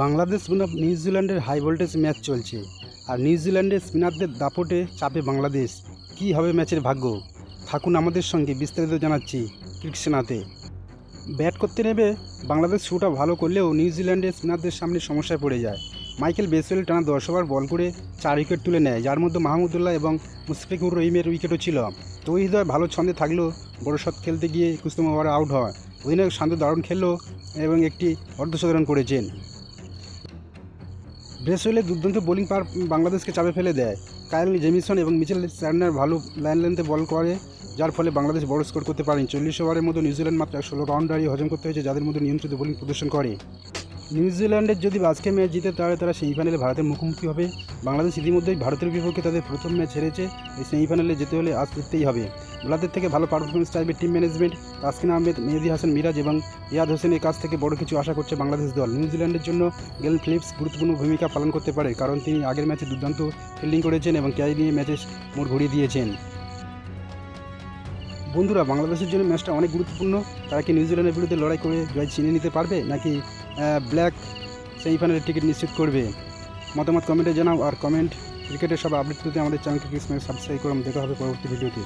বাংলাদেশ বনাম নিউজিল্যান্ডের high voltage match চলছে। আর নিউজিল্যান্ডের স্পিনারদের দাপটে চাপে বাংলাদেশ। কী হবে ম্যাচের ভাগ্য? থাকুন আমাদের সঙ্গে বিস্তারিত জানাচ্ছি ক্রিকসেনাতে। ব্যাট করতে নেবে বাংলাদেশ শুটা ভালো করলেও নিউজিল্যান্ডের স্পিনারদের সামনে সমস্যায় পড়ে যায়। মাইকেল বেসওয়েল টানা দশ ওভার বল করে চার উইকেট তুলে নেয়, যার মধ্যে মাহমুদুল্লাহ এবং মুশফিকুর রহিমের উইকেটও ছিল। তৌহিদয় ভালো ছন্দে থাকলেও বড় শট খেলতে গিয়ে কুস্তম ওভারে আউট হয়। অধিনায়ক শান্ত দারুণ খেললো এবং একটি অর্ধশতরান করেছেন। ব্রেসওয়েলের দুর্দান্ত বোলিং পার বাংলাদেশকে চাপে ফেলে দেয়। কায়েল জেমিসন এবং মিচেল স্যান্ডার ভালো লাইন লেন্থে বল করে, যার ফলে বাংলাদেশ বড় স্কোর করতে পারেন। চল্লিশ ওভারের মধ্যে নিউজিল্যান্ড মাত্র ষোলো রাউন্ডারি হজম করতে হয়েছে, যাদের মধ্যে নিয়ন্ত্রিত বোলিং প্রদর্শন করে। নিউজিল্যান্ডের যদি আজকে ম্যাচ জিতে তাহলে তারা সেমিফাইনালে ভারতের মুখোমুখি হবে। বাংলাদেশ ইতিমধ্যেই ভারতের বিপক্ষে তাদের প্রথম ম্যাচ হেরেছে। এই সেমিফাইনালে যেতে হলে আজ জিততেই হবে। বোলারদের থেকে ভালো পারফরমেন্স চাইবে টিম ম্যানেজমেন্ট তাসকিন আহমেদ, মেহেদি হাসান মিরাজ এবং ইয়াদ হোসেনের কাছ থেকে বড় কিছু আশা করছে বাংলাদেশ দল। নিউজিল্যান্ডের জন্য গেল ফিলিপস গুরুত্বপূর্ণ ভূমিকা পালন করতে পারে, কারণ তিনি আগের ম্যাচে দুর্দান্ত ফিল্ডিং করেছেন এবং ক্যারি নিয়ে ম্যাচে মোড় ঘুরিয়ে দিয়েছেন। বন্ধুরা, বাংলাদেশের জন্য ম্যাচটা অনেক গুরুত্বপূর্ণ। তারা কি নিউজিল্যান্ডের বিরুদ্ধে লড়াই করে জয় চিনে নিতে পারবে, নাকি ব্ল্যাক সেমিফাইনালের টিকিট নিশ্চিত করবে? মতামত কমেন্টে জানাও, আর কমেন্ট ক্রিকেটের সব আপডেট পেতে আমাদের চ্যানেলকে সাবস্ক্রাইব করুন। দেখা হবে পরবর্তী ভিডিওতে।